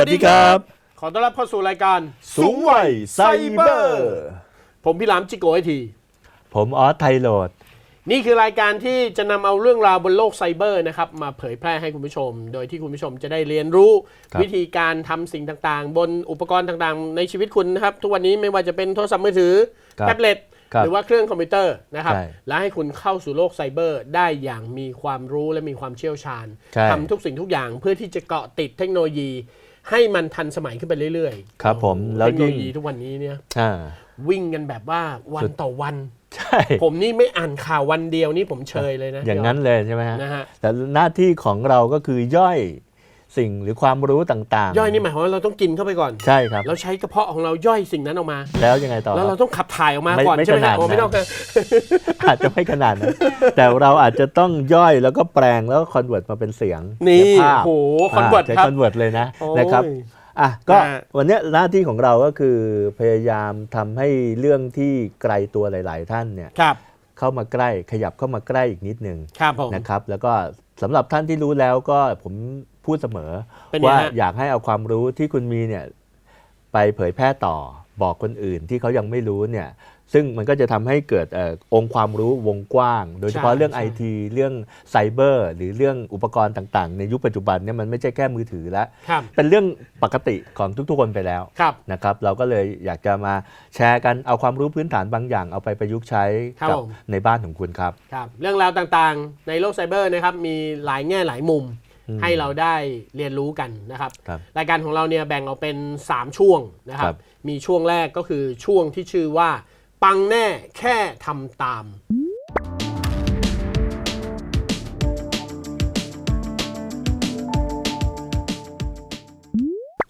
วัสดีครับ ขอต้อนรับเข้าสู่รายการสูงวัยไซเบอร์ ผมพี่หลามจิโกไอที ผมออสไทยโหลดนี่คือรายการที่จะนำเอาเรื่องราวบนโลกไซเบอร์นะครับมาเผยแพร่ให้คุณผู้ชม โดยที่คุณผู้ชมจะได้เรียนรู้ครับวิธีการทำสิ่งต่างๆ บนอุปกรณ์ต่างๆ ในชีวิตคุณนะครับ ทุกวันนี้ไม่ว่าจะเป็นโทรศัพท์มือถือครับแท็บเล็ตครับหรือว่าเครื่องคอมพิวเตอร์นะครับใช่และให้คุณเข้าสู่โลกไซเบอร์ได้อย่างมีความรู้และมีความเชี่ยวชาญใช่ทำทุกสิ่งทุกอย่างเพื่อที่จะเกาะติดเทคโนโลยี ให้มันทันสมัยขึ้นไปเรื่อยๆ ครับผมโอ้โหแล้วเทคโนยิ่โลงยีทุกวันนี้เนี่ยอ่า วิ่งกันแบบว่าวันต่อวัน ใช่ ผมนี่ไม่อ่านข่าววันเดียวนี่ผมเชยเลยนะอย่างนั้นเลยใช่ไหมฮะ นะฮะ แต่หน้าที่ของเราก็คือย่อย สิ่งหรือความรู้ต่างๆย่อยนี่หมายความว่าเราต้องกินเข้าไปก่อน ใช่ครับ เราใช้กระเพาะของเราย่อยสิ่งนั้นออกมา แล้วยังไงต่อแล้วคเรารับต้องขับถ่ายออกมาไม่ก่อนไม่ใช่ไหมขนาฮะดโอ้ไม่นั้นต้องครับอาจจะไม่ขนาดนั้นแต่เราอาจจะต้องย่อยแล้วก็แปลงแล้วคอนเวิร์ตมาเป็นเสียงนี่และภาพโอ้โหคอนเวิร์ตาใช้ครับคอนเวิร์ตเลยนะโอ้ยนะครับอะก็นะฮะวันเนี้ยหน้าที่ของเราก็คือพยายามทำให้เรื่องที่ไกลตัวหลาย ๆ ท่านเนี่ยครับเข้ามาใกล้ขยับเข้ามาใกล้อีกนิดนึงครับผมนะครับ แล้วก็สำหรับท่านที่รู้แล้วก็ผม พูดเสมอ เป็นไงว่าฮะ อยากให้เอาความรู้ที่คุณมีเนี่ยไปเผยแพร่ต่อบอกคนอื่นที่เขายังไม่รู้เนี่ยซึ่งมันก็จะทำให้เกิดเออองค์ความรู้วงกว้าง โดยเฉพาะเรื่องไอทีเรื่องไซเบอร์หรือเรื่องอุปกรณ์ต่าง ๆ ในยุคปัจจุบันเนี่ยมันไม่ใช่แค่มือถือแล้ว ครับเป็นเรื่องปกติของทุกๆคนไปแล้ว ครับ นะครับเราก็เลยอยากจะมาแชร์กันเอาความรู้พื้นฐานบางอย่างเอาไปประยุกต์ใช้ครับกัผม ในบ้านของคุณครับ ครับ เรื่องราวต่างๆ ในโลกไซเบอร์นะครับ มีหลายแง่หลายมุมอืม ให้เราได้เรียนรู้กันนะครับครับรายการของเราเนี่ยแบ่งออกเป็น 3 ช่วงนะครัครับบมีช่วงแรกก็คือช่วงที่ชื่อว่า ปังแน่แค่ทำตาม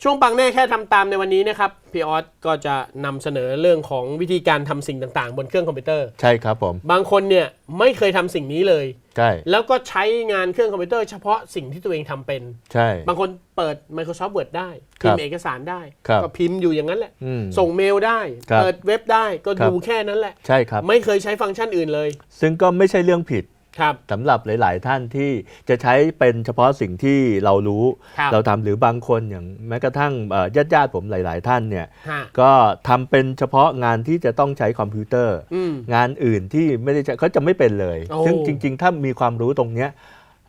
ช่วงปังแน่แค่ทำตามในวันนี้นะครับพี่ออสก็จะนำเสนอเรื่องของวิธีการทำสิ่งต่างๆ บนเครื่องคอมพิวเตอร์ ใช่ครับผม บางคนเนี่ยไม่เคยทำสิ่งนี้เลย ใช่ แล้วก็ใช้งานเครื่องคอมพิวเตอร์เฉพาะสิ่งที่ตัวเองทำเป็น ใช่ บางคนเปิด Microsoft Word ได้ครัพิมบพ์เอกสารได้ ครับก็พิมพ์อยู่อย่างนั้นแหละ อืมส่งเมลได้ ครับเปิดเว็บได้ก็ครับดูแค่นั้นแหละ ใช่ครับ ไม่เคยใช้ฟังก์ชันอื่นเลย ซึ่งก็ไม่ใช่เรื่องผิดครับ สำหรับหลาย ๆ ท่านที่จะใช้เป็นเฉพาะสิ่งที่เรารู้ครับเราทำหรือบางคนอย่างแม้กระทั่งญาติญาติๆผมหลาย ๆ ท่านเนี่ยฮะก็ทำเป็นเฉพาะงานที่จะต้องใช้คอมพิวเตอร์อืมงานอื่นที่ไม่ได้ใช้เขาจะไม่เป็นเลยโอ้ซึ่งจริง ๆ ถ้ามีความรู้ตรงเนี้ย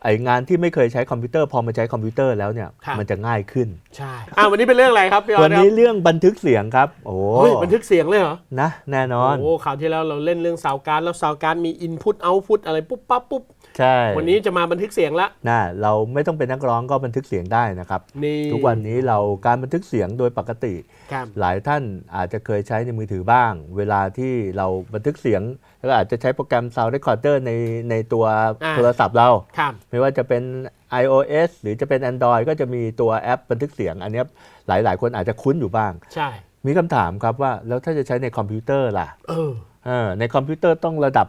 ไองานที่ไม่เคยใช้คอมพิวเตอร์พอมาใช้คอมพิวเตอร์แล้วเนี่ยมันจะง่ายขึ้นใช่อ่าวันนี้เป็นเรื่องอะไรครับพี่ออวัสนครันี้บเรื่องบันทึกเสียงครับโอ้เฮ้ยบันทึกเสียงเลยเหรอนะแน่นอนโอ้ข่าวที่แล้วเราเล่นเรื่องซาวการ์ดแล้วซาวการ์ดมีอินพุตเอาพุตอะไรปุ๊บปั๊บปุ๊บ ใช่วันนี้จะมาบันทึกเสียงละนะเราไม่ต้องเป็นนักร้องก็บันทึกเสียงได้นะครับ นี่ทุกวันนี้เราการบันทึกเสียงโดยปกติ ครับหลายท่านอาจจะเคยใช้ในมือถือบ้าง เวลาที่เราบันทึกเสียงแล้วก็อาจจะใช้โปรแกรม Sound Recorder ในในตัวอ่าโทรศัพท์เรา ครับ ไม่ว่าจะเป็น iOS หรือจะเป็น Android ก็จะมีตัวแอปบันทึกเสียง อันเนี้ยหลายหลาย ๆ คนอาจจะคุ้นอยู่บ้าง ใช่ มีคำถามครับว่าแล้วถ้าจะใช้ในคอมพิวเตอร์ล่ะเออ เออในคอมพิวเตอร์ต้องระดับ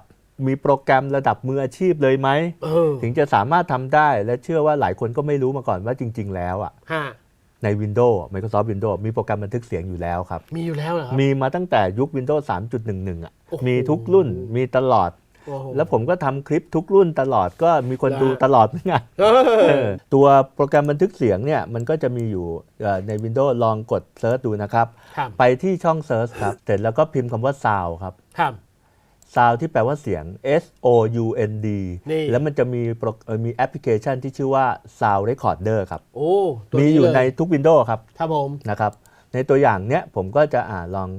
มีโปรแกรมระดับมืออาชีพเลยไหม เออถึงจะสามารถทำได้และเชื่อว่าหลายคนก็ไม่รู้มาก่อนว่าจริง ๆ แล้วอะฮะใน Windows Microsoft Windows มีโปรแกรมบันทึกเสียงอยู่แล้วครับ มีอยู่แล้วเหรอครับ มีมาตั้งแต่ยุค Windows 3.11 อะ โอ้โห มีทุกรุ่นมีตลอด โอ้โห แล้วผมก็ทำคลิปทุกรุ่นตลอดก็มีคนเหรอดูตลอดเหมือนกันเอเอออตัวโปรแกรมบันทึกเสียงเนี่ยมันก็จะมีอยู่เอ่อใน Windows ลองกดเซิร์ชดูนะครับ ครับไปที่ช่องเซิร์ชครับ เสร็จแล้วก็พิมพ์คำว่า sound ครับ ครับ sound ที่แปลว่าเสียง S O U N D นี่ แล้วมันจะมีโปรเอ่อมีแอปพลิเคชันที่ชื่อว่า sound recorder ครับ โอ้ตัวมีนี้อยู่เลในทุก Windows ครับครับผม นะครับ ในตัวอย่างเนี้ยผมก็จะอ่าลอง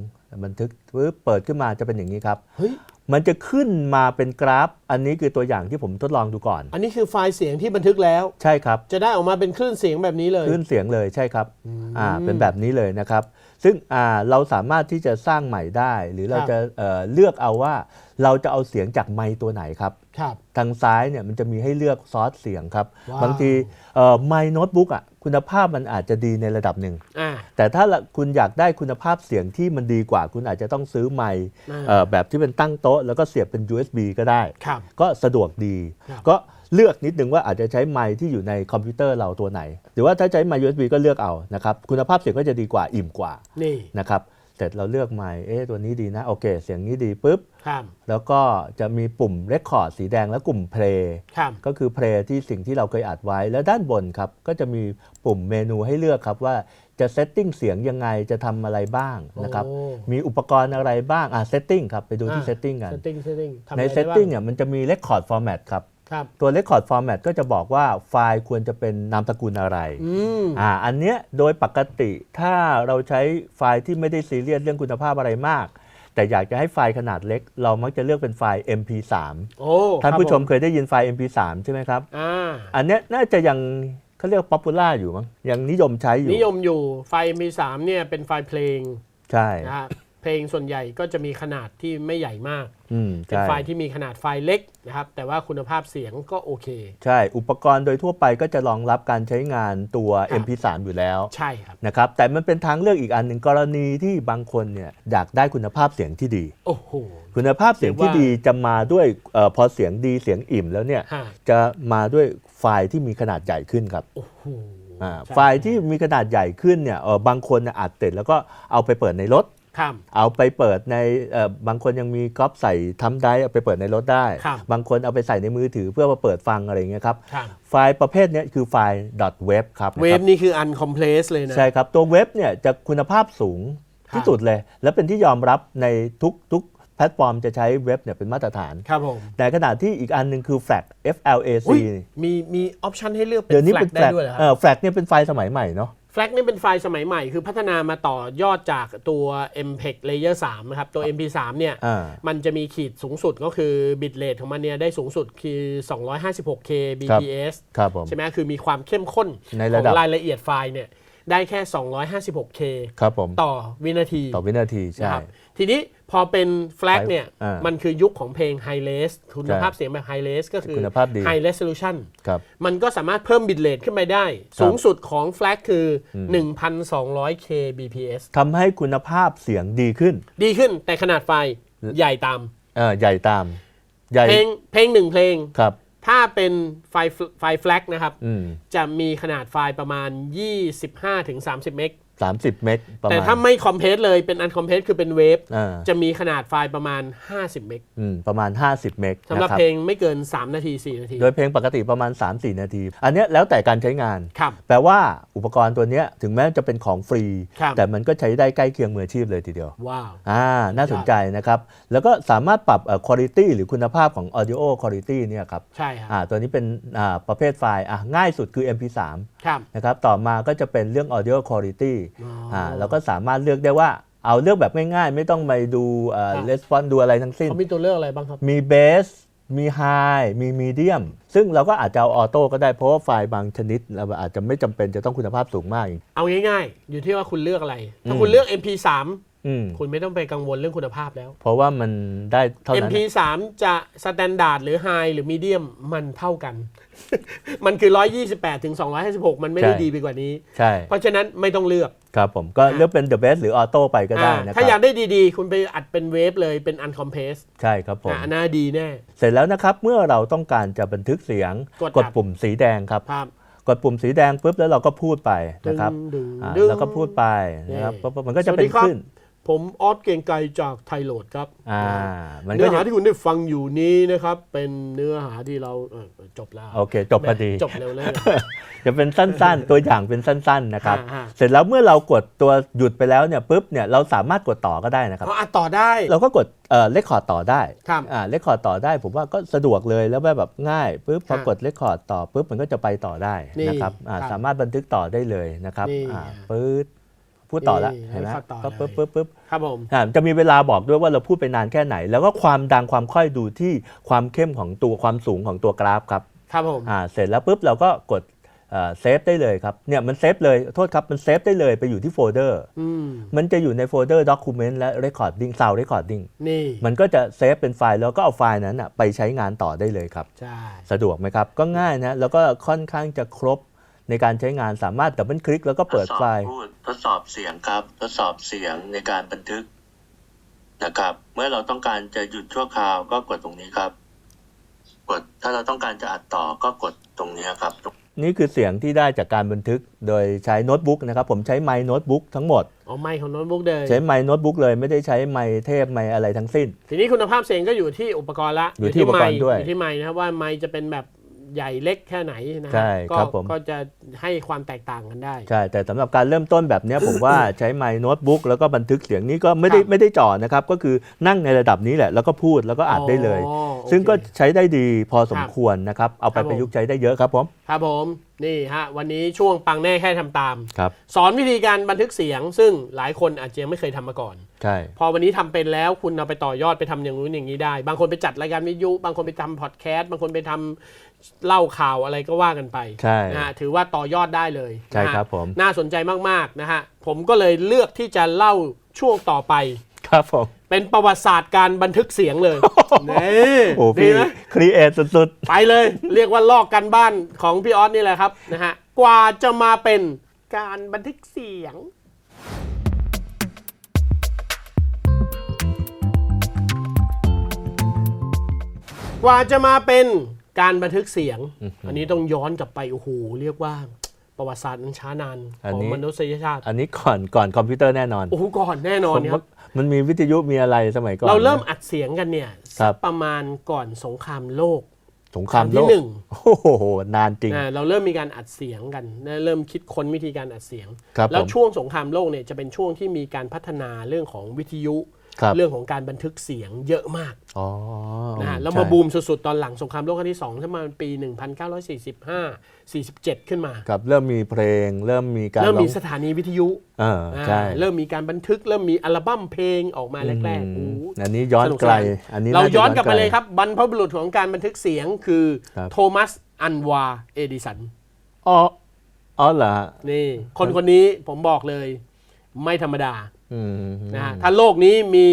บันทึกปึ๊บเปิดขึ้นมาจะเป็นอย่างนี้ครับ เฮ้ย มันจะขึ้นมาเป็นกราฟ อันนี้คือตัวอย่างที่ผมทดลองดูก่อน อันนี้คือไฟล์เสียงที่บันทึกแล้ว ใช่ครับ จะได้ออกมาเป็นคลื่นเสียงแบบนี้เลย คลื่นเสียงเลยใช่ครับ อ่า เป็นแบบนี้เลยนะครับ ซึ่งอ่าเราสามารถที่จะสร้างใหม่ได้ หรือเราครับจะเอ่อเลือกเอาว่าเราจะเอาเสียงจากไมค์ตัวไหนครับครับทางซ้ายเนี่ยมันจะมีให้เลือกซอสเสียงครับว้าวบางทีไมค์โน้ตบุ๊กอะคุณภาพมันอาจจะดีในระดับหนึ่งอ่าแต่ถ้าคุณอยากได้คุณภาพเสียงที่มันดีกว่า คุณอาจจะต้องซื้อไมค์อ่าเอ่อแบบที่เป็นตั้งโต๊ะ แล้วก็เสียบเป็น USB ก็ได้ครับก็สะดวกดีครับก็ เลือกนิดนึงว่าอาจจะใช้ไมค์ที่อยู่ในคอมพิวเตอร์เราตัวไหน หรือว่าถ้าใช้ไมค์ USB ก็เลือกเอานะครับคุณภาพเสียงก็จะดีกว่าอิ่มกว่านี่นะครับเสร็จเราเลือกไมค์เอ๊ะตัวนี้ดีนะโอเค เสียงนี้ดีปุ๊บครับแล้วก็จะมีปุ่ม Record สีแดงและกลุ่ม Play ครับก็คือ Play ที่สิ่งที่เราเคยอัดไว้ แล้วด้านบนครับ ก็จะมีปุ่มเมนูให้เลือกครับว่าจะเซตติ้งเสียงยังไงจะทำอะไรบ้างนะครับโอ้มีอุปกรณ์อะไรบ้างอะเซตติ้งครับไปดูที่เซตติ้งกันเซตติ้งเซตติ้งในเซตติ้งเนี่ยมันจะมี Record Format ครับครับ ตัว Record Format ก็จะบอกว่าไฟล์ควรจะเป็นนามสกุลอะไรอืมอ่าอันเนี้ยโดยปกติถ้าเราใช้ไฟล์ที่ไม่ได้ซีเรียสเรื่องคุณภาพอะไรมาก แต่อยากจะให้ไฟล์ขนาดเล็ก เรามักจะเลือกเป็นไฟล์ MP3 โอ้ท่านผู้ชมครับเคยได้ยินไฟล์ MP3 ใช่ไหมครับอ่าอันเนี้ยน่าจะยังเขาเรียกป๊อปปูล่าอยู่มั้งยังนิยมใช้อยู่ นิยมอยู่ไฟล์ MP3 เนี่ยเป็นไฟล์เพลงใช่นะฮะเพลงส่วนใหญ่ก็จะมีขนาดที่ไม่ใหญ่มากอืม เป็นใช่ไฟล์ที่มีขนาดไฟล์เล็กนะครับแต่ว่าคุณภาพเสียงก็โอเค ใช่ อุปกรณ์โดยทั่วไปก็จะรองรับการใช้งานตัวครับ MP3 อยู่แล้ว ใช่ครับนะครับแต่มันเป็นทางเลือกอีกอันหนึ่งกรณีที่บางคนเนี่ยอยากได้คุณภาพเสียงที่ดี โอ้โหคุณภาพเสียงที่เรียกว่าดีจะมาด้วยเออพอเสียงดีเสียงอิ่มแล้วเนี่ยฮะจะมาด้วยไฟล์ที่มีขนาดใหญ่ขึ้นครับโอ้โหอ่าใช่ไฟล์ที่มีขนาดใหญ่ขึ้นเนี่ยเออบางคนเนี่ยอัดเสร็จแล้วก็เอาไปเปิดในรถครับ เอาไปเปิดในเอ่อบางคนยังมีก๊อปใส่ทำได้เอาไปเปิดในรถได้ครับบางคนเอาไปใส่ในมือถือเพื่อมาเปิดฟังอะไรอย่างเงี้ยครับครับไฟล์ประเภทเนี้ยคือไฟล์ .web ครับเวนะคฟรับนี่คืออันคอมเพลสเลยนะใช่ครับ ตัวเว็บเนี่ยจะคุณภาพสูงครับที่สุดเลย และเป็นที่ยอมรับในทุกทุกแพลตฟอร์มจะใช้เว็บเนี่ยเป็นมาตรฐาน ครับผม แต่ขณะที่อีกอันหนึ่งคือ FLAC FLAC อุ๊ยมีมีออปชันให้เลือกเป็เดี๋ยวนนี้แฟลเป็กนได้ FLAC ด้วยเหรอคเอรับอ FLAC เนี่ยเป็นไฟล์สมัยใหม่เนาะ แฟลกนี่เป็นไฟล์สมัยใหม่ คือพัฒนามาต่อยอดจากตัว MPEG Layer 3 นะครับ ตัว MP3 เนี่ยอ่ามันจะมีขีดสูงสุดก็คือบิตเรทของมันเนี่ยได้สูงสุดคือ 256K bps ครับผม ใช่ไหมคือมีความเข้มข้นในขระองดับรายละเอียดไฟล์เนี่ยได้แค่ 256K ครับผม ต่อวินาทีต่อวินาที นะใช่ ครับ ทีนี้พอเป็นแฟลกเนี่ย อ่ามัมันคือยุคของเพลง High Res คุณภาพเสียงแบบ High Res ก็คือคุณภาพดี High Resolution ครับ มันก็สามารถเพิ่มบิตเรทขึ้นไปได้ สูงสุดของแฟลกคืออ 1,200K bps ทำให้คุณภาพเสียงดีขึ้นดีขึ้นแต่ขนาดไฟล์ใหญ่ตาม เออใหญ่ตาม ใหญ่เพลงเพลงหนึ่งเพลง ครับ ถ้าเป็นไฟล์ไฟล์แฟลกนะครับ อืม จะมีขนาดไฟล์ประมาณ 25-30 เมก สามสิบเมกประแต่มาณถ้าไม่คอมเพลสเลยเป็นอันคอมเพลสคือเป็นเวฟอ่าจะมีขนาดไฟล์ประมาณ 50 เมกอืมประมาณ 50 เมกสำหรับนะคเพลงไม่เกิน 3 นาที 4 นาทีโดยเพลงปกติประมาณ 3-4 นาที อันเนี้ยแล้วแต่การใช้งาน ครับ แปลว่าอุปกรณ์ตัวเนี้ยถึงแม้จะเป็นของฟรี ครับ แต่มันก็ใช้ได้ใกล้เคียงมืออาชีพเลยทีเดียว ว้าว อ่า น่าสนใจนะครับ แล้วก็สามารถปรับเอ่อ quality หรือคุณภาพของ audio quality เนี่ยครับ ใช่ครับ อ่า ตัวนี้เป็นอ่าประเภทไฟล์ อะ ง่ายสุดคือ MP3 ครับ นะครับต่อมาก็จะเป็นเรื่อง audio quality อ๋ออ่อ่าแล้วก็สามารถเลือกได้ว่าเอาเลือกแบบง่ายๆ ไม่ต้องไปดูเอ่อครับ response ดูอะไรทั้งสิ้นเขามีตัวเลือกอะไรบ้างครับ มี bass มี high มี medium ซึ่งเราก็อาจจะเอาออโต้ก็ได้เพราะว่าไฟล์บางชนิดเราอาจจะไม่จำเป็นจะต้องคุณภาพสูงมาก เอาง่ายๆ อยู่ที่ว่าคุณเลือกอะไร ถ้าอืมคุณเลือก MP3 อืม คุณไม่ต้องไปกังวลเรื่องคุณภาพแล้ว เพราะว่ามันได้เท่านั้น MP3 จะสแตนดาร์ดหรือ High หรือ Medium มันเท่ากัน มันคือ 128 ถึง 256 มันไม่ได้ใช่ดีไปกว่านี้ ใช่ เพราะฉะนั้นไม่ต้องเลือก ครับผมก็เลือกเป็น the best หรือออโต้ไปก็ได้อ่านะคถ้าอยารักบได้ดีๆ คุณไปอัดเป็นเวฟเลยเป็น uncompressed ใช่ครับผมอ่าอันน่าดีแน่ เสร็จแล้วนะครับ เมื่อเราต้องการจะบันทึกเสียงกดกดครับปุ่มสีแดงครับครับกดปุ่มสีแดงปุ๊บแล้วเราก็พูดไปนะครับดึงอ่าดึงแล้วก็พูดไปนะครับนี่ปุ๊บมันก็จะสวัสเป็ดีนครับขึ้น ผมออสเกรียงไกรจากไทยโหลดครับอ่ามันเนื้ก็อหาจะที่คุณได้ฟังอยู่นี้นะครับ เป็นเนื้อหาที่เราเออจบแล้วโอเค จบพอดี จบเร็วเลย จะเป็นสั้นๆ ตัวอย่างเป็นสั้นๆนะครับ ฮะฮะ เสร็จแล้วเมื่อเรากดตัวหยุดไปแล้วเนี่ยปุ๊บเนี่ยเราสามารถกดต่อก็ได้นะครับเพราะอัดต่อได้ เราก็กดเอ่อเลคคอร์ดต่อได้ครับอ่าเลคคอร์ดต่อได้ ผมว่าก็สะดวกเลยแล้วแบบง่ายปุ๊บพอฮะกดเลคคอร์ดต่อปุ๊บมันก็จะไปต่อได้นี่นะครับอ่าครับสามารถบันทึกต่อได้เลยนะครับนี่ อ่าปึ๊บ พูดต่อละนี่เห็นไหมให้ต่อก็ปึ๊บเลยปึ๊บปึ๊บครับผมอ่าจะมีเวลาบอกด้วยว่าเราพูดไปนานแค่ไหน แล้วก็ความดังความค่อยดูที่ความเข้มของตัวความสูงของตัวกราฟครับครับผมอ่าเสร็จแล้วปุ๊บเราก็กดเซฟได้เลยครับเนี่ยมันเซฟเลยโทษครับมันเซฟได้เลยไปอยู่ที่โฟลเดอร์อืมมันจะอยู่ในโฟลเดอร์ Document และ Recording Sound Recording นี่มันก็จะเซฟเป็นไฟล์แล้วก็เอาไฟล์นั้นนะไปใช้งานต่อได้เลยครับใช่สะดวกไหมครับ ก็ง่ายนะแล้วก็ค่อนข้างจะครบ ในการใช้งานสามารถดับเบิลคลิกแล้วก็เปิดไฟล์ทดสอบพูดทดสอบเสียงครับ ทดสอบเสียงในการบันทึกนะครับ เมื่อเราต้องการจะหยุดชั่วคราวก็กดตรงนี้ครับ กดถ้าเราต้องการจะอัดต่อก็กดตรงนี้ครับ นี่คือเสียงที่ได้จากการบันทึกโดยใช้โน้ตบุ๊กนะครับ ผมใช้ไมค์โน้ตบุ๊กทั้งหมดอ๋อไมค์ของโน้ตบุ๊กเลยใช้ไมค์โน้ตบุ๊กเลยไม่ได้ใช้ไมค์เทพไมค์อะไรทั้งสิ้น ทีนี้คุณภาพเสียงก็อยู่ที่อุปกรณ์ละอยู่ที่อุปกรณ์ไมค์ด้วยอยู่ที่ไมค์นะครับว่าไมค์จะเป็นแบบ ใหญ่เล็กแค่ไหนนะฮะใช่ก็ครับผม ก็จะให้ความแตกต่างกันได้ ใช่ แต่สำหรับการเริ่มต้นแบบเนี้ย ผมว่าใช้ไมค์โน้ตบุ๊กแล้วก็บันทึกเสียงนี้ก็ไม่ได้ครับไม่ได้จ่อนะครับ ก็คือนั่งในระดับนี้แหละ แล้วก็พูดแล้วก็อัดได้เลย อ๋อโอเคซึ่งก็ใช้ได้ดีพอสมครับควรนะครับ เอาไปครับผมประยุกต์ใช้ได้เยอะครับผม ครับผมนี่ฮะวันนี้ช่วงปังแน่แค่ทำตาม ครับ สอนวิธีการบันทึกเสียง ซึ่งหลายคนอาจจะยังไม่เคยทำมาก่อน ใช่ พอวันนี้ทำเป็นแล้วคุณเอาไปต่อยอดไปทำอย่างนู้นอย่างนี้ได้ บางคนไปจัดรายการวิทยุ บางคนไปทำพอดแคสต์บางคนไปทำ เล่าข่าวอะไรก็ว่ากันไปใช่นะฮะถือว่าต่อยอดได้เลยใช่นะฮะครับผม น่าสนใจมากๆนะฮะผมก็เลยเลือกที่จะเล่าช่วงต่อไป ครับผม เป็นประวัติศาสตร์การบันทึกเสียงเลยนี่โอ้ดีพี่ไหมครีเอทสุดไปเลย เรียกว่าลอกกันบ้านของพี่ออสนี่แหละครับนะฮะกว่าจะมาเป็นการบันทึกเสียง กว่าจะมาเป็น การบันทึกเสียง อันนี้ต้องย้อนกลับไป โอ้โห เรียกว่าประวัติศาสตร์นั้นช้านานของมนุษยชาติๆอันนี้ก่อนก่อนคอมพิวเตอร์แน่นอน โอ้โห ก่อนแน่นอนผมคว่ารับ มันมีวิทยุมีอะไรสมัยก่อน เราเริ่มนะอัดเสียงกันเนี่ยครับสักประมาณก่อนสงครามโลก สงครามครั้งโลที่กหนึ่งโอ้โห นานจริงอ่าเราเริ่มมีการอัดเสียงกันนะเริ่มคิดค้นวิธีการอัดเสียงครับแล้วผมช่วงสงครามโลกเนี่ยจะเป็นช่วงที่มีการพัฒนาเรื่องของวิทยุครับ เรื่องของการบันทึกเสียงเยอะมากอ๋อนะฮะแล้วใช่มาบูมสุดๆ ตอนหลังสงครามโลกครั้งที่2ที่มาปี 1945 47 ขึ้นมาครับเริ่มมีเพลง เริ่มมีการเริ่มมีร้องสถานีวิทยุเอออ่าใช่เริ่มมีการบันทึก เริ่มมีอัลบั้มเพลงออกมาแรกๆอืโอ้มโหอันนี้ย้อนสนุกไกลสนานอันนี้เราจะย้อนกลับไปไเลยครับบรรพบุรุษของการบันทึกเสียงคือครับโทมัสอันวาเอดิสันอ๋ออ๋อเหรอฮะนี่คนคนนี้ผมบอกเลย ไม่ธรรมดาอืม นะฮะถ้าโลกนี้มี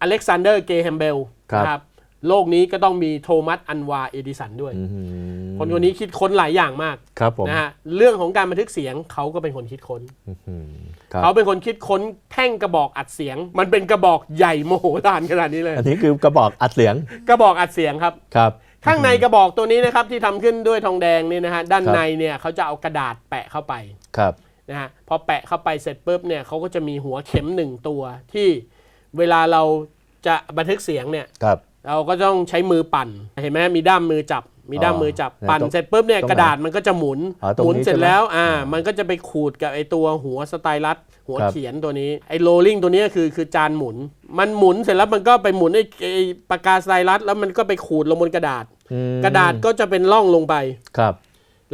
อเล็กซานเดอร์เกแฮมเบลครับนะครับโลกนี้ก็ต้องมีโทมัสอันวาเอดิสันด้วยอืมคนคนนี้คิดค้นหลายอย่างมากครับผมนะฮะเรื่องของการบันทึกเสียงเขาก็เป็นคนคิดค้นอืมครับเขาเป็นคนคิดค้นแท่งกระบอกอัดเสียง มันเป็นกระบอกใหญ่โมโหลานขนาดนี้เลย อันนี้คือกระบอกอัดเสียง กระบอกอัดเสียงครับครับ ข้างในกระบอกตัวนี้นะครับที่ทำขึ้นด้วยทองแดงนี่นะฮะด้านครับในเนี่ยเขาจะเอากระดาษแปะเข้าไปครับ นะฮะพอแปะเข้าไปเสร็จปุ๊บเนี่ยเขาก็จะมีหัวเข็มหนึ่งตัวที่เวลาเราจะบันทึกเสียงเนี่ยครับเราก็ต้องใช้มือปั่นเห็นไหมมีด้ามมือจับ มีด้ามมือจับอ๋อปั่นตรงเสร็จปุ๊บเนี่ยตรงไหนกระดาษมันก็จะหมุนอ๋อตรงหมุนนี้เสร็จใช่ไหมแล้วอ่าอ่ามัมันก็จะไปขูดกับไอตัวหัวสไตลัสหัวครับเขียนตัวนี้ไอโรลลิ่งตัวนี้คือคือจานหมุน มันหมุนเสร็จแล้วมันก็ไปหมุนไอไอปากกาสไตลัสแล้วมันก็ไปขูดลงบนกระดาษอืมกระดาษก็จะเป็นร่องลงไปครับ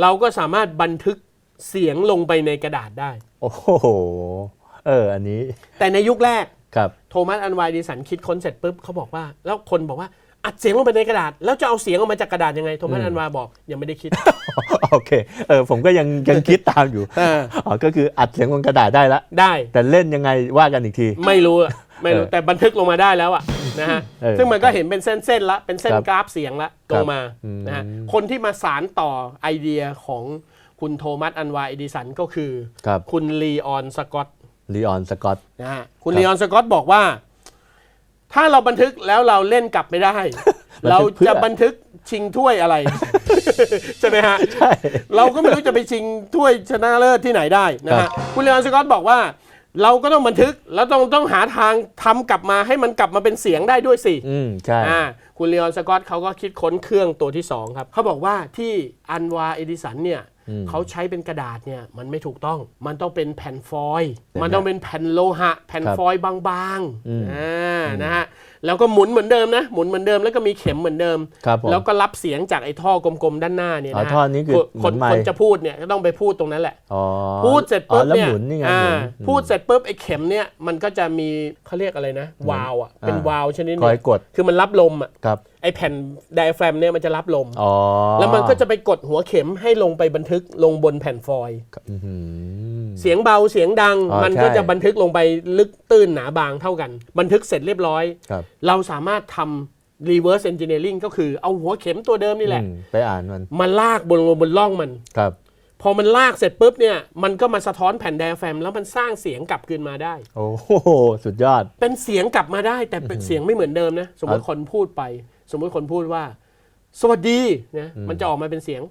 เราก็สามารถบันทึก เสียงลงไปในกระดาษได้ โอ้โห เออ อันนี้ แต่ในยุคแรก ครับ โทมัสอันไวดิสันคิดค้นเสร็จปุ๊บเขาบอกว่า แล้วคนบอกว่าอัดเสียงลงไปในกระดาษ แล้วจะเอาเสียงออกมาจากกระดาษยังไง โทมัสอืมอันวาบอกยังไม่ได้คิด โอเค เออ ผมก็ยังยังคิดตามอยู่ เออ อ๋อ ก็คืออัดเสียงบนกระดาษได้ละ ได้ แต่เล่นยังไงว่ากันอีกที ไม่รู้อะไม่รู้ เออแต่บันทึกลงมาได้แล้วอะนะฮะ เออซึ่งมันก็เห็นเป็นเส้นๆละ เป็นเส้นครับกราฟเสียงละคลรับงมาอืมนะฮะคนที่มาสารต่อไอเดียของ คุณโทมัสอันวาเอดิสันก็คือครับ คุณลีออนสกอตลีออนสกอต นะฮะคุณครับ ลีออนสกอตบอกว่า ถ้าเราบันทึกแล้วเราเล่นกลับไม่ได้ เราบันทึกเพื่อจะบันทึกชิงถ้วยอะไร ใช่ไหมฮะ ใช่ เราก็ไม่รู้จะไปชิงถ้วยชนะเลิศที่ไหนได้นะครัฮะบ คุณเลออนสกอตบอกว่า เราก็ต้องบันทึกแล้วต้องต้องหาทางทำกลับมาให้มันกลับมาเป็นเสียงได้ด้วยสิอืมใช่อ่าคุณเลออนสกอตเขาก็คิดค้นเครื่องตัวที่สองครับ เขาบอกว่าที่อันวาเอดิสันเนี่ย เขาใช้เป็นกระดาษเนี่ยมันไม่ถูกต้อง มันต้องเป็นแผ่นฟอยล์มันต้องเป็นแผ่นโลหะ แผ่นฟอยล์บางๆอ่านะฮะแล้วก็หมุนเหมือนเดิมนะหมุนเหมือนเดิมแล้วก็มีเข็มเหมือนเดิมครับผมแล้วก็รับเสียงจากไอ้ท่อกลมๆด้านหน้าเนี่ยอ๋อนะฮะท่อนี้คือคนเหมือนไมค์คนจะพูดเนี่ยก็ต้องไปพูดตรงนั้นแหละอ๋อพูดเสร็จอ๋อปุ๊บแล้วเนี่ยหมุนนี่ไงอ่าหมุนพูดเสร็จปุ๊บไอ้เข็มเนี่ยมันก็จะมีเขาเรียกอะไรนะวาล์วอะเป็นอ่าวาล์วชนิดหคนึอยงกดคือมันรับลมอะครับ ไอ้แผ่นไดอะแฟรมเนี่ยมันจะรับลม อ๋อแล้วมันก็จะไปกดหัวเข็มให้ลงไปบันทึกลงบนแผ่นฟอยล์อื้อหือ เสียงเบาเสียงดัง อ๋อมันก็ใช่ จะบันทึกลงไปลึกตื้นหนาบางเท่ากัน บันทึกเสร็จเรียบร้อย ครับเราสามารถทำ reverse engineering ก็คือเอาหัวเข็มตัวเดิมนี่แหละอืมไปอ่านมันมาลากบนบนร่องมัน ครับ พอมันลากเสร็จปุ๊บเนี่ยมันก็มาสะท้อนแผ่นไดอะแฟรมแล้วมันสร้างเสียงกลับคืนมาได้ โอ้โหสุดยอด เป็นเสียงกลับมาได้แต่เป็นเสียงไม่เหมือนเดิมนะ สมมติอะคนพูดไป สมมติคนพูดว่า สวัสดีนะมันจะออกมาเป็นเสียง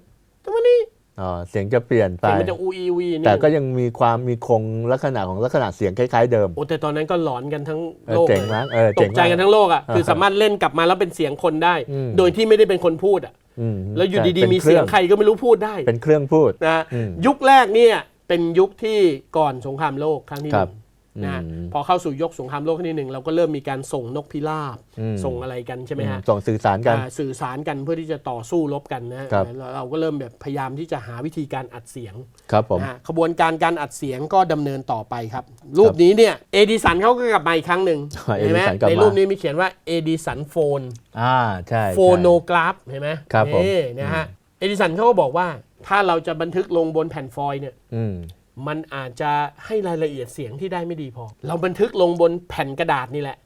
สวัสดีอ๋อเสียงจะเปลี่ยนไปเสียงมันจะอูอีวีนี่แต่ก็ยังมีความมีคงลักษณะของลักษณะเสียงคล้ายๆเดิมโอ้แต่ตอนนั้นก็หลอนกันทั้งเออโลกเจ๋งเลยมากเออตเจ๋กงใจกันมากทั้งโลกอะอ่าคือสามารถเล่นกลับมาแล้วเป็นเสียงคนได้อืมโดยที่ไม่ได้เป็นคนพูดอะอืมแล้วอยู่ใช่ดีป็นๆมีเสียงคใครก็ไม่รู้พูดได้ เป็นเครื่องพูดนะอืมยุคแรกเนี่ยเป็นยุคที่ก่อนสงครามโลกครั้งที่หครันึ่บง นะอืมพอเข้าสู่ยุคสงครามโลกครั้งที่หนึ่งเราก็เริ่มมีการส่งนกพิราบอืมส่งอะไรกันใช่ไหมฮะส่งสื่อสารกันอ่าสื่อสารกันเพื่อที่จะต่อสู้รบกันนะฮะครับแล้วเราก็เริ่มแบบพยายามที่จะหาวิธีการอัดเสียงครับผมนะฮะขบวนการการอัดเสียงก็ดำเนินต่อไปครับ รูปนี้เนี่ยเอดิสันเขาก็กลับมาอีกครั้งหนึ่งอ่าเห็นไหม Edison กลับมาในรูปนี้มีเขียนว่าเอดิสันโฟนอ่าใช่โฟโนกราฟเห็นไหมครับผมนี่นะฮะเอดิสันเขาก็บอกว่าถ้าเราจะบันทึกลงบนแผ่นฟอยล์เนี่ยอื มมันอาจจะให้รายละเอียดเสียงที่ได้ไม่ดีพอ เราบันทึกลงบนแผ่นกระดาษนี่แหละ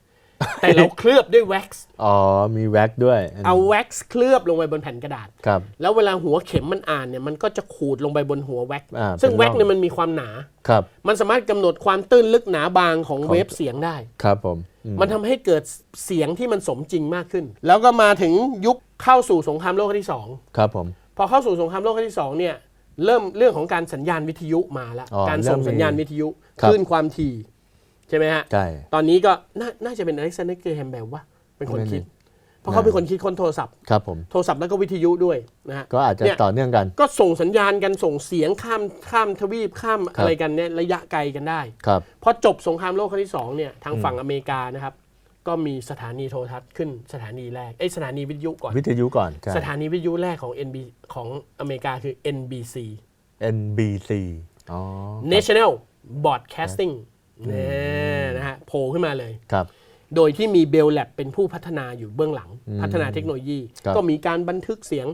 แต่เราเคลือบด้วยแว็กซ์อ๋อ มีแว็กด้วยนเอาแว็กซ์เคลือบลงไปบนแผ่นกระดาษ ครับ แล้วเวลาหัวเข็มมันอ่านเนี่ยมันก็จะขูดลงไปบนหัวแว็กซ์อ่าซึ่งเป็นร่อง แว็กซ์เนี่ยมันมีความหนา ครับ มันสามารถกำหนดความตื้นลึกหนาบางของเวฟเสียงได้ ครับผมอืมมันทำให้เกิดเสียงที่มันสมจริงมากขึ้น แล้วก็มาถึงยุคเข้าสู่สงครามโลกครั้งที่สอง ครับผม พอเข้าสู่สงครามโลกครั้งที่สองเนี่ย เริ่มเรื่องของการสัญญาณวิทยุมาแล้ว อ๋อการส่งเริ่มมีสัญญาณวิทยุครัคบลื่นความถี่ ใช่ไหมฮะ ใช่ ตอนนี้ก็นาน่าจะเป็นอเล็กซานเดอร์เกรแฮมเบลว่าเป็นคนนั่นคิดดิเพราะเขาเป็นคนคิดค้นโทรศัพท์ ครับผม โทรศัพท์แล้วก็วิทยุด้วยนะฮะก็อาจจะเนี่ยต่อเนื่องกัน ก็ส่งสัญญาณกันส่งเสียงข้ามข้ามทวีปข้ามครับ อะไรกันเนี่ยระยะไกลกันได้ ครับ พอจบสงครามโลกครั้งที่สองเนี่ยทางฝั่งอเมริกานะครับ ก็มีสถานีโทรทัศน์ขึ้นสถานีแรกเอ้ยสถานีวิทยุก่อน วิทยุก่อนใช่ สถานีวิทยุแรกของ NB ของอเมริกาคือ NBC NBC อ๋อ National Broadcasting เนี่ยนะฮะโผล่ขึ้นมาเลย ครับ โดยที่มีเบลแลบเป็นผู้พัฒนาอยู่เบื้องหลัง พัฒนาเทคโนโลยี ครับ ก็มีการบันทึกเสียง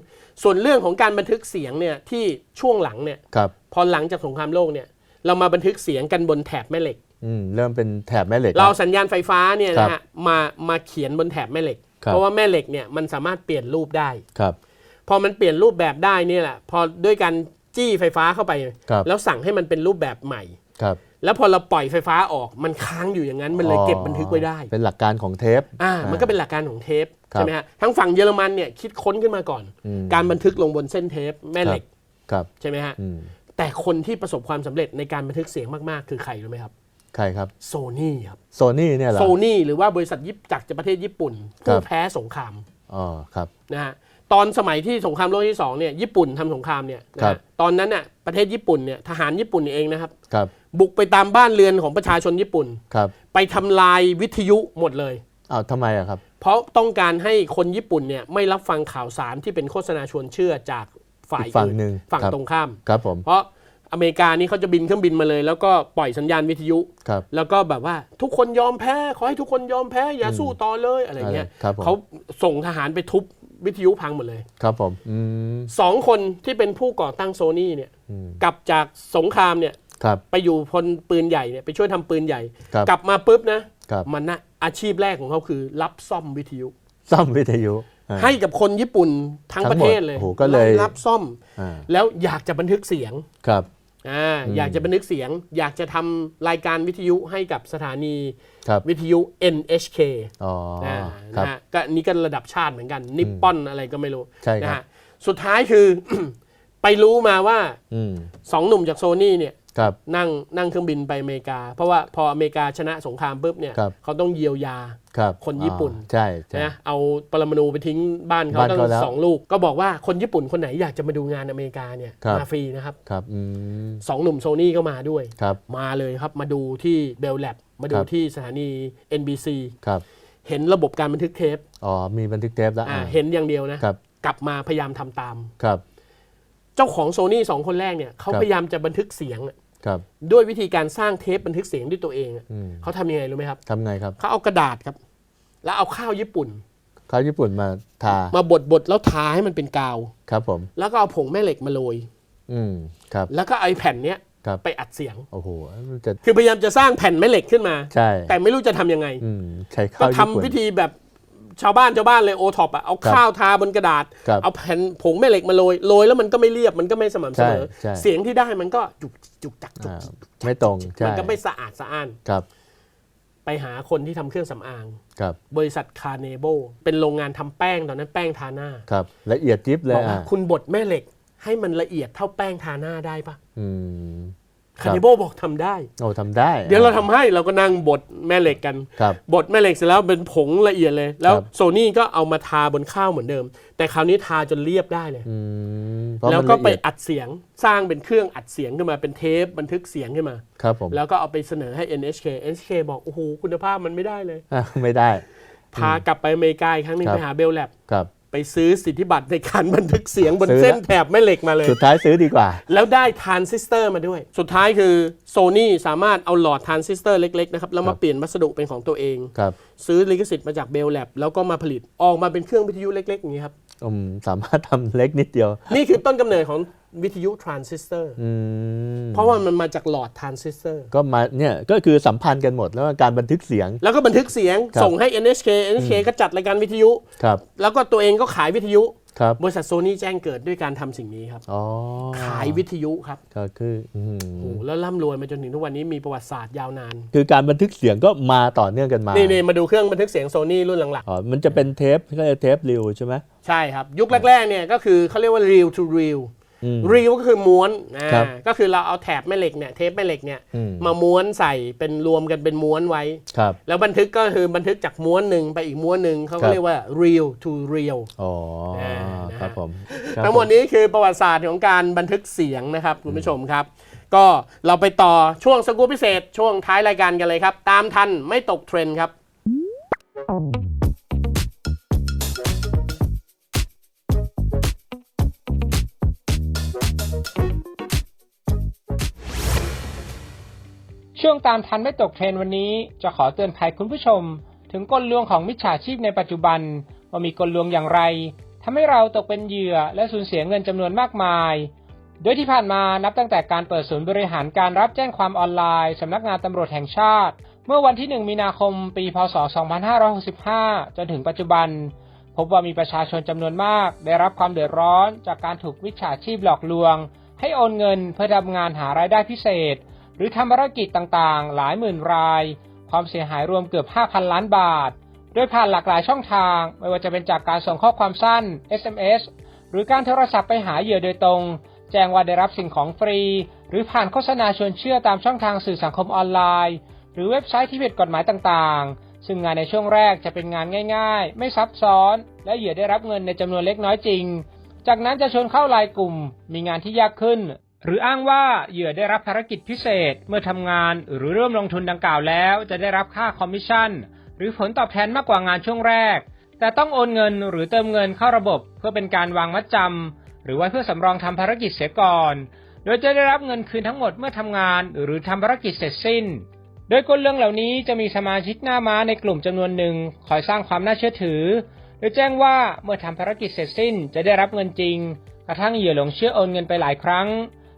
ส่วนเรื่องของการบันทึกเสียงเนี่ยที่ช่วงหลังเนี่ยครับ พอหลังจากสงครามโลกเนี่ยเรามาบันทึกเสียงกันบนแถบแม่เหล็ก อืมเริ่มเป็นแถบแม่เหล็ก เราแล้วสัญญาณไฟฟ้าเนี่ยครันะบฮะมามาเขียนบนแถบแม่เหล็กครับเพราะว่าแม่เหล็กเนี่ยมันสามารถเปลี่ยนรูปได้ครับพอมันเปลี่ยนรูปแบบได้เนี่ยแหละพอด้วยการจี้ไฟฟ้าเข้าไปครับแล้วสั่งให้มันเป็นรูปแบบใหม่ครับแล้วพอเราปล่อยไฟฟ้าออกมันค้างอยู่อย่างนั้นมันเลยเก็บบันทึกไว้ได้ เป็นหลักการของเทปอ่ามันก็เป็นหลักการของเทปครับใช่ไหมฮะทั้งฝั่งเยอรมันเนี่ยคิดค้นขึ้นมาก่อนอืมการบันทึกลงบนเส้นเทปแม่เหล็กครับใช่ไหมฮะอืมแต่คนที่ประสบความสำเร็จในการบันทึกเสียงมากๆ คือใครรู้ไหมครับ ใครครับโซนี่ครับโซนี่เนี่ยเหรอโซนี่หรือว่าบริษัทยิปจากประเทศญี่ปุ่นครัผู้บแพ้สงครามอ๋อครับนะฮะตอนสมัยที่สงครามโลกที่สองเนี่ยญี่ปุ่นทำสงครามเนี่ยนะฮะครับตอนนั้นน่ะประเทศญี่ปุ่นเนี่ยทหารญี่ปุ่นเองนะครับครับ บุกไปตามบ้านเรือนของประชาชนญี่ปุ่นครับ ไปทำลายวิทยุหมดเลยอ้าวทำไมอะครับ เพราะต้องการให้คนญี่ปุ่นเนี่ยไม่รับฟังข่าวสารที่เป็นโฆษณาชวนเชื่อจากฝ่ายอีกฝั่งหนึ่งฝั่งครับตรงข้ามครับผมเพราะ อเมริกานี่เขาจะบินเครื่องบินมาเลย แล้วก็ปล่อยสัญญาณวิทยุ ครับแล้วก็แบบว่าทุกคนยอมแพ้ขอให้ทุกคนยอมแพ้อย่าสู้ต่อเลยอะไรเงี้ยครับผม เขาส่งทหารไปทุบวิทยุพังหมดเลยครับผมอืมสองคนที่เป็นผู้ก่อตั้งโซนี่เนี่ยอืมกลับจากสงครามเนี่ยครับ ไปอยู่พลปืนใหญ่เนี่ยไปช่วยทำปืนใหญ่ ครับกลับมาปุ๊บนะครับ มันนะอาชีพแรกของเขาคือ รับซ่อมวิทยุ ซ่อมวิทยุอ่า ให้กับคนญี่ปุ่นทั้งทั้งประเทศเลยหมดโอ้โหก็เลย รับซ่อม อ่าแล้วอยากจะบันทึกเสียง ครับ อ่าอยากจะบันทึกเสียง อยากจะทำรายการวิทยุให้กับสถานีครับวิทยุ NHK อ๋อนะครับ นะฮะก็นี่ก็ระดับชาติเหมือนกัน นิปปอนอะไรก็ไม่รู้ใช่ครับ นะฮะสุดท้ายคือ ไปรู้มาว่าอืม สองหนุ่มจากโซนี่เนี่ย ครับนั่งนั่งเครื่องบินไปอเมริกา เพราะว่าพออเมริกาชนะสงครามปุ๊บเนี่ยครับเขาต้องเยียวยาครับคนญี่ปุ่นอ่าใช่ใช่นะเอาปรมาณูไปทิ้งบ้านเขาบ้านตั้งเขาแล้วสองลูก ก็บอกว่าคนญี่ปุ่นคนไหนอยากจะมาดูงานอเมริกาเนี่ยครับมาฟรีนะครับครับอืมสองหนุ่มโซนี่ก็มาด้วยครับมาเลยครับมาดูที่เบลแลบมาดูครับที่สถานี NBC ครับเห็นระบบการบันทึกเทปอ๋อมีบันทึกเทปแล้วอ่าอ่าเห็นอย่างเดียวนะครับกลับมาพยายามทำตามครับ เจ้าของโซนี่สองคนแรกเนี่ยเขาครับพยายามจะบันทึกเสียงอะ ครับ ด้วยวิธีการสร้างเทปบันทึกเสียงด้วยตัวเองอะอืม เขาทำยังไงรู้ไหมครับ ทำไงครับเขาเอากระดาษครับ แล้วเอาข้าวญี่ปุ่น ข้าวญี่ปุ่นมาทามาบดบดแล้วทาให้มันเป็นกาว ครับผม แล้วก็เอาผงแม่เหล็กมาโรย อืมครับ แล้วก็ไอาไอ้แผ่นเนี้ยครับ ไปอัดเสียง โอ้โหมันจะคือพยายามจะสร้างแผ่นแม่เหล็กขึ้นมา ใช่แต่ไม่รู้จะทำยังไง อืมใช้ก็ข้าวทำญี่ปุ่น วิธีแบบ ชาวบ้านชาวบ้านเลยโอท็อปอะเอาครับข้าวทาบนกระดาษ ครับเอาแผ่นผงแม่เหล็กมาโรยโรยแล้วมันก็ไม่เรียบมันก็ไม่สม่ำเสมอ ใช่ใช่ เสียงที่ได้มันก็จุกจุกจักจุกอ่าจิกไม่ตรงใช่มันก็ไม่สะอาดสะอ้าน ครับไปหาคนที่ทำเครื่องสำอาง ครับบริษัทคาร์เนโบเป็นโรงงานทำแป้งตอนนั้นแป้งทาหน้าครับละเอียดยิบเลบยอกว่าอ่าคุณบดแม่เหล็กให้มันละเอียดเท่าแป้งทาหน้าได้ปะอืม ครัคาบนิโบบอกทำได้โอ้ทำได้ เดี๋ยวเราทำให้เราก็นั่งบดแม่เหล็กกันครับบดแม่เหล็กเสร็จแล้วเป็นผงละเอียดเลย แล้วครับโซนี่ก็เอามาทาบนข้าวเหมือนเดิม แต่คราวนี้ทาจนเรียบได้เลยอืมเพราะแล้วมันก็ละไปเอียดอัดเสียงสร้างเป็นเครื่องอัดเสียงขึ้นมาเป็นเทปบันทึกเสียงขึ้นมาครับผมแล้วก็เอาไปเสนอให้ NHK NHK บอกโอ้โหคุณภาพมันไม่ได้เลยอะไม่ได้พากลับไปอเมริกาอีกครั้งหนึงครับไปหาเบลแลบครับ ไปซื้อสิทธิบัตรในการบันทึกเสียงบนซื้อ เส้นละแถบแม่เหล็กมาเลย สุดท้ายซื้อดีกว่า แล้วได้ทรานซิสเตอร์มาด้วย สุดท้ายคือโซนี่สามารถเอาหลอดทรานซิสเตอร์เล็กๆนะครับแล้วครัมาบเปลี่ยนวัสดุเป็นของตัวเอง ครับ ซื้อลิขสิทธิ์มาจากเบลแลบแล้วก็มาผลิตออกมาเป็นเครื่องวิทยุเล็กๆอย่างนี้ครับ อืมสามารถทำเล็กนิดเดียว นี่คือต้นกำเนิดของ วิทยุทรานซิสเตอร์อืมเพราะว่ามันมาจากหลอดทรานซิสเตอร์ก็มาเนี่ยก็คือสัมพันธ์กันหมดแล้วก็การบันทึกเสียง แล้วก็บันทึกเสียงครับส่งให้ NHK NHK ก็จัดรายการวิทยุครับแล้วก็ตัวเองก็ขายวิทยุครับบริษัทโซนี่แจ้งเกิดด้วยการทำสิ่งนี้ครับอ๋อขายวิทยุครับก็คืออืมโอ้โหแล้วร่ำรวยมาจนถึงทุกวันนี้มีประวัติศาสตร์ยาวนาน คือการบันทึกเสียงก็มาต่อเนื่องกันมานี่นี่มาดูเครื่องบันทึกเสียงโซนี่รุ่นหลังอ๋อมันจะเป็นเทปก็จะเทปริวใช่ไหมๆใช่ครับ ยุคแรกๆเนี่ยก็คือเขาเรียกว่า reel to reel อื ม reel ก็คือม้วนอ่าครับก็คือเราเอาแถบแม่เหล็กเนี่ยเทปแม่เหล็กเนี่ยอืม มาม้วนใส่เป็นรวมกันเป็นม้วนไว้ ครับ แล้วบันทึกก็คือบันทึกจากม้วนหนึ่งไปอีกม้วนหนึ่งเขาครัก็บ เรียกว่า reel to reel อ๋ออ่านะฮะ ครับผมครับทั้งหมดผนี้คือประวัติศาสตร์ของการบันทึกเสียงนะครับคุณผู้ชมครับ ก็เราไปต่อช่วงสกู๊ปพิเศษ ช่วงท้ายรายการกันเลยครับ ตามทันไม่ตกเทรนด์ครับ ช่วงตามทันไม่ตกเทรนวันนี้จะขอเตือนภัยคุณผู้ชม ถึงกลลวงของมิจฉาชีพในปัจจุบัน ว่ามีกลลวงอย่างไรทำให้เราตกเป็นเหยื่อและสูญเสียเงินจำนวนมากมาย โดยที่ผ่านมานับตั้งแต่การเปิดศูนย์บริหารการรับแจ้งความออนไลน์สำนักงานตำรวจแห่งชาติ เมื่อวันที่ 1 มีนาคม ปี พศ 2565 จนถึงปัจจุบัน พบว่ามีประชาชนจำนวนมาก ได้รับความเดือดร้อน จากการถูกมิจฉาชีพหลอกลวง ให้โอนเงินเพื่อทำงานหารายได้พิเศษ หรือทำภารกิจต่างๆ หลายหมื่นราย ความเสียหายรวมเกือบ 5,000 ล้านบาท โดยผ่านหลากหลายช่องทาง ไม่ว่าจะเป็นจากการส่งข้อความสั้น SMS หรือการโทรศัพท์ไปหาเหยื่อโดยตรง แจ้งว่าได้รับสิ่งของฟรี หรือผ่านโฆษณาชวนเชื่อตามช่องทางสื่อสังคมออนไลน์ หรือเว็บไซต์ที่ผิดกฎหมายต่างๆ ซึ่งงานในช่วงแรกจะเป็นงานง่าย ๆ ไม่ซับซ้อน และเหยื่อได้รับเงินในจำนวนเล็กน้อยจริง จากนั้นจะชวนเข้าไลายกลุ่ม มีงานที่ยากขึ้น หรืออ้างว่าเหยื่อได้รับภารกิจพิเศษเมื่อทำงานหรือเริ่มลงทุนดังกล่าวแล้ว จะได้รับค่าคอมมิชชั่น หรือผลตอบแทนมากกว่างานช่วงแรก แต่ต้องโอนเงินหรือเติมเงินเข้าระบบเพื่อเป็นการวางมัดจำหรือไว้เพื่อสำรองทำภารกิจเสียก่อน โดยจะได้รับเงินคืนทั้งหมดเมื่อทำงานหรือทำภารกิจเสร็จสิ้น โดยกลเรื่องเหล่านี้จะมีสมาชิกหน้าม้าในกลุ่มจำนวนหนึ่งคอยสร้างความน่าเชื่อถือ โดยแจ้งว่าเมื่อทำภารกิจเสร็จสิ้น จะได้รับเงินจริง กระทั่งเหยื่อหลงเชื่อโอนเงินไปหลายครั้ง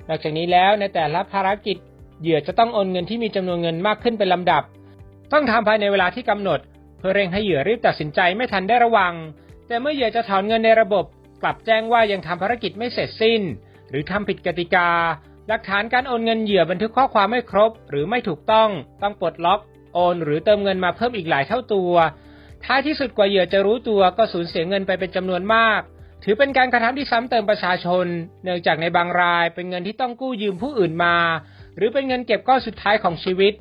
นอกจากนี้แล้วในแต่ละภารกิจเหยื่อจะต้องโอนเงินที่มีจำนวนเงินมากขึ้นเป็นลำดับ ต้องทำภายในเวลาที่กำหนด เพื่อเร่งให้เหยื่อรีบตัดสินใจไม่ทันได้ระวัง แต่เมื่อเหยื่อจะถอนเงินในระบบ กลับแจ้งว่ายังทำภารกิจไม่เสร็จสิ้น หรือทำผิดกติกา หลักฐานการโอนเงินเหยื่อบันทึกข้อความไม่ครบ หรือไม่ถูกต้อง ต้องปลดล็อก โอน หรือเติมเงินมาเพิ่มอีกหลายเท่าตัว ท้ายที่สุดกว่าเหยื่อจะรู้ตัวก็สูญเสียเงินไปเป็นจำนวนมาก ถือเป็นการกระทำที่ซ้ำเติมประชาชน เนื่องจากในบางรายเป็นเงินที่ต้องกู้ยืมผู้อื่นมา หรือเป็นเงินเก็บก้อนสุดท้ายของชีวิต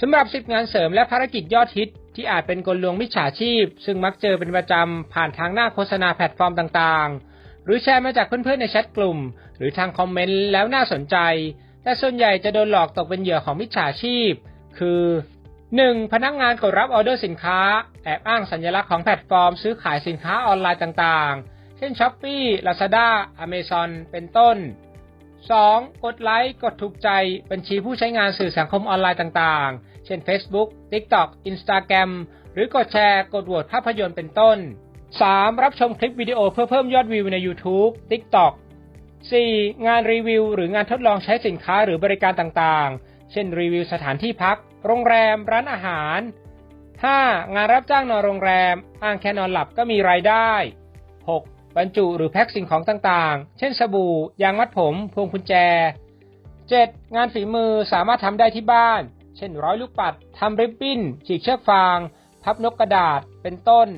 สำหรับ10งานเสริมและภารกิจยอดฮิตที่อาจเป็นกลลวงมิจฉาชีพ ซึ่งมักเจอเป็นประจำผ่านทางหน้าโฆษณาแพลตฟอร์มต่างๆ หรือแชร์มาจากเพื่อนๆในแชทกลุ่ม หรือทางคอมเมนต์แล้วน่าสนใจ แต่ส่วนใหญ่จะโดนหลอกตกเป็นเหยื่อของมิจฉาชีพ คือ 1. พนักงานกดรับออเดอร์สินค้า แอบอ้างสัญลักษณ์ของแพลตฟอร์ม ซื้อขายสินค้าออนไลน์ต่างๆ เช่น Shopee Lazada Amazon เป็นต้น 2. กดไลค์กดถูกใจบัญชีผู้ใช้งานสื่อสังคมออนไลน์ต่างๆ เช่น Facebook TikTok Instagram หรือกดแชร์กดโหวตภาพยนตร์เป็นต้น 3. รับชมคลิปวิดีโอเพื่อเพิ่มยอดวิวใน YouTube TikTok 4. งานรีวิว หรืองานทดลองใช้สินค้าหรือบริการต่างๆ เช่นรีวิวสถานที่พัก โรงแรม ร้านอาหาร 5. งานรับจ้างนอนโรงแรม อ้างแค่นอนหลับก็มีรายได้ 6. บรรจุหรือแพ็คสิ่งของต่างๆ เช่นสบู่ ยางมัดผม พวงกุญแจ 7. งานฝีมือสามารถทำได้ที่บ้าน เช่นร้อยลูกปัดทำริบบิ้น ฉีกเชือกฟาง พับนกกระดาษ เป็นต้น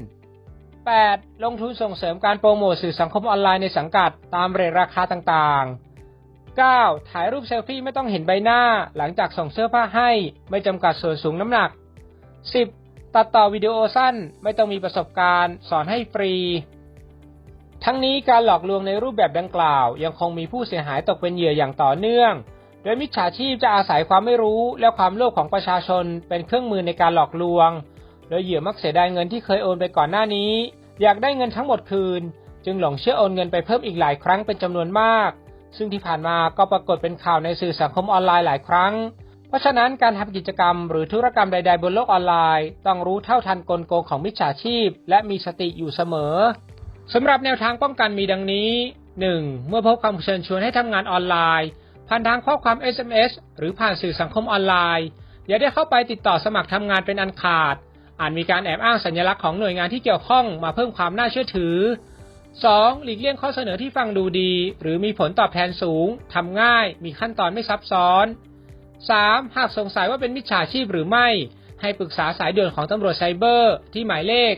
8. ลงทุนส่งเสริมการโปรโมทสื่อสังคมออนไลน์ในสังกัดตามเรทราคาต่างๆ 9. ถ่ายรูปเซลฟี่ไม่ต้องเห็นใบหน้า หลังจากส่งเสื้อผ้าให้ ไม่จำกัดส่วนสูงน้ำหนัก 10. ตัดต่อวิดีโอสั้นไม่ต้องมีประสบการณ์ สอนให้ฟรี ทั้งนี้การหลอกลวงในรูปแบบดังกล่าว ยังคงมีผู้เสียหายตกเป็นเหยื่ออย่างต่อเนื่อง โดยมิจฉาชีพจะอาศัยความไม่รู้และความโลภของประชาชน เป็นเครื่องมือในการหลอกลวง โดยเหยื่อมักเสียดายเงินที่เคยโอนไปก่อนหน้านี้ อยากได้เงินทั้งหมดคืน จึงหลงเชื่อโอนเงินไปเพิ่มอีกหลายครั้งเป็นจำนวนมาก ซึ่งที่ผ่านมาก็ปรากฏเป็นข่าวในสื่อสังคมออนไลน์หลายครั้ง เพราะฉะนั้นการทำกิจกรรม หรือธุรกรรมใด ๆ บนโลกออนไลน์ ต้องรู้เท่าทันกลโกงของมิจฉาชีพ และมีสติอยู่เสมอ สำหรับแนวทางป้องกันมีดังนี้ 1. เมื่อพบคำเชิญชวนให้ทำงานออนไลน์ ผ่านทางข้อความ SMS หรือผ่านสื่อสังคมออนไลน์ อย่าได้เข้าไปติดต่อสมัครทำงานเป็นอันขาด อาจมีการแอบอ้างสัญลักษณ์ของหน่วยงานที่เกี่ยวข้องมาเพิ่มความน่าเชื่อถือ 2. หลีกเลี่ยงข้อเสนอที่ฟังดูดี หรือมีผลตอบแทนสูงทำง่าย มีขั้นตอนไม่ซับซ้อน 3. หากสงสัยว่าเป็นมิจฉาชีพหรือไม่ ให้ปรึกษาสายด่วนของตำรวจไซเบอร์ ที่หมายเลข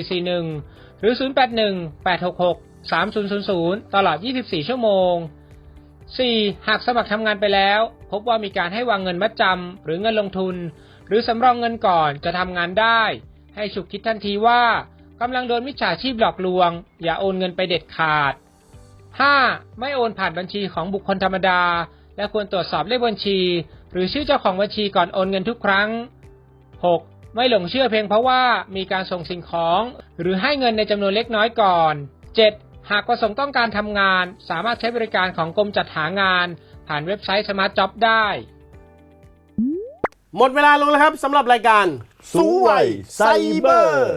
1441หรือ 081 866 3000 ตลอด 24 ชั่วโมง 4. หากสมัครทำงานไปแล้ว พบว่ามีการให้วางเงินมัดจำหรือเงินลงทุน หรือสำรองเงินก่อนจะทำงานได้ ให้ฉุกคิดทันทีว่ากำลังโดนมิจฉาชีพหลอกลวง อย่าโอนเงินไปเด็ดขาด 5. ไม่โอนผ่านบัญชีของบุคคลธรรมดา และควรตรวจสอบเลขบัญชี หรือชื่อเจ้าของบัญชีก่อนโอนเงินทุกครั้ง 6. ไม่หลงเชื่อเพียงเพราะว่ามีการส่งสิ่งของ หรือให้เงินในจำนวนเล็กน้อยก่อน 7. หากประสงค์ต้องการทำงาน สามารถใช้บริการของกรมจัดหางาน ผ่านเว็บไซต์ Smart Job ได้ หมดเวลาลงแล้วครับสำหรับรายการสูงวัยไซเบอร์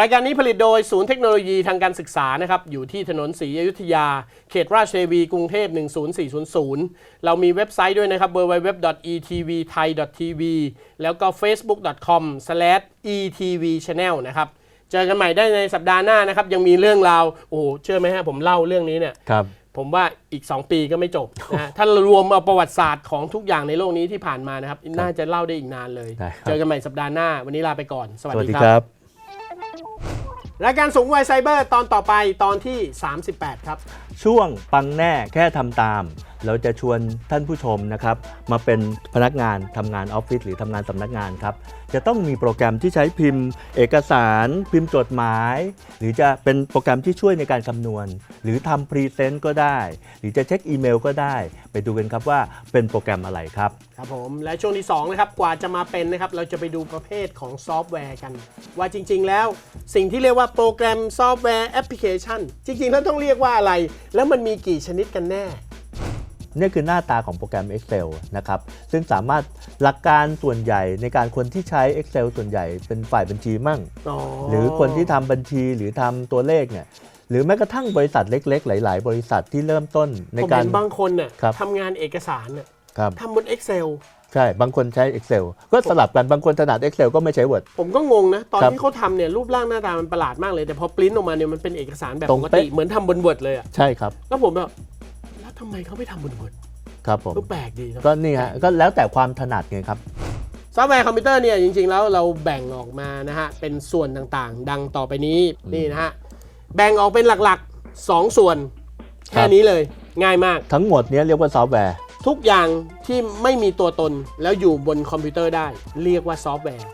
รายการนี้ผลิตโดยศูนย์เทคโนโลยีทางการศึกษานะครับ อยู่ที่ถนนศรีอยุธยา เขตราชเทวี กรุงเทพ 10400 เรามีเว็บไซต์ด้วยนะครับ www.etvthai.tv แล้วก็ facebook.com/etvchannel นะครับ เจอกันใหม่ได้ในสัปดาห์หน้านะครับ ยังมีเรื่องราวโอ้โหเชื่อไหมฮะผมเล่าเรื่องนี้เนี่ย ครับ ผมว่าอีก 2 ปีก็ไม่จบนะฮะ ถ้ารวมเอาประวัติศาสตร์ของทุกอย่างในโลกนี้ที่ผ่านมานะครับ น่าจะเล่าได้อีกนานเลย ได้ครับ เจอกันใหม่สัปดาห์หน้า วันนี้ลาไปก่อน สวัสสวัสดีดีคครัรับ บ รายการสูงวัยไซเบอร์ตอนต่อไปตอนที่ 38 ครับ ช่วงปังแน่แค่ทำตาม เราจะชวนท่านผู้ชมนะครับมาเป็นพนักงานทำงานออฟฟิศหรือทำงานสำนักงานครับจะต้องมีโปรแกรมที่ใช้พิมพ์ เอกสาร พิมพ์จดหมาย หรือจะเป็นโปรแกรมที่ช่วยในการคำนวณ หรือทำพรีเซนต์ก็ได้ หรือจะเช็คอีเมลก็ได้ ไปดูกันครับว่าเป็นโปรแกรมอะไรครับครับผมและช่วงที่2นะครับกว่าจะมาเป็นนะครับเราจะไปดูประเภทของซอฟต์แวร์กัน ว่าจริง ๆ แล้วสิ่งที่เรียกว่าโปรแกรมซอฟต์แวร์แอปพลิเคชันจริง ๆ แล้วต้องเรียกว่าอะไร แล้วมันมีกี่ชนิดกันแน่ นี่คือหน้าตาของโปรแกรม Excel นะครับซึ่งสามารถหลักการส่วนใหญ่ในการคนที่ใช้ Excel ส่วนใหญ่เป็นฝ่ายบัญชีมั่ง หรือคนที่ทำบัญชีหรือทำตัวเลขเนี่ยหรือแม้กระทั่งบริษัทเล็ก ๆ หลาย ๆ บริษัทที่เริ่มต้นในผมการเห็นบางคนเนี่ยครับทำงานเอกสารเนี่ยครับทำบน Excel ใช่ บางคนใช้ Excel ก็สลับกัน บางคนถนัด Excel ก็ไม่ใช้ Word ผมก็งงนะ ตอนครับที่เขาทำเนี่ยรูปร่างหน้าตามันประหลาดมากเลย แต่พอปริ้นออกมาเนี่ยมันเป็นเอกสารแบบตรปงกเป๊ะติ เหมือนทำบน Word เลยอะใช่ครับ แล้วผมแบบแล้ว ทำไมเขาไม่ทำบน Word ครับผมก็แปลกดีนะก็นี่ฮะก็แล้วแต่ความถนัดไงครับซอฟต์แวร์คอมพิวเตอร์เนี่ยจริงๆแล้วเราแบ่งออกมานะฮะเป็นส่วนต่างๆ ดังต่อไปนี้นี่นะฮะแบ่งออกเป็นหลักๆ 2 ส่วน แค่นี้เลยง่ายมาก ทั้งหมดเนี้เรียกว่าซอฟต์แวร์ ทุกอย่างที่ไม่มีตัวตนแล้วอยู่บนคอมพิวเตอร์ได้ เรียกว่าซอฟต์แวร์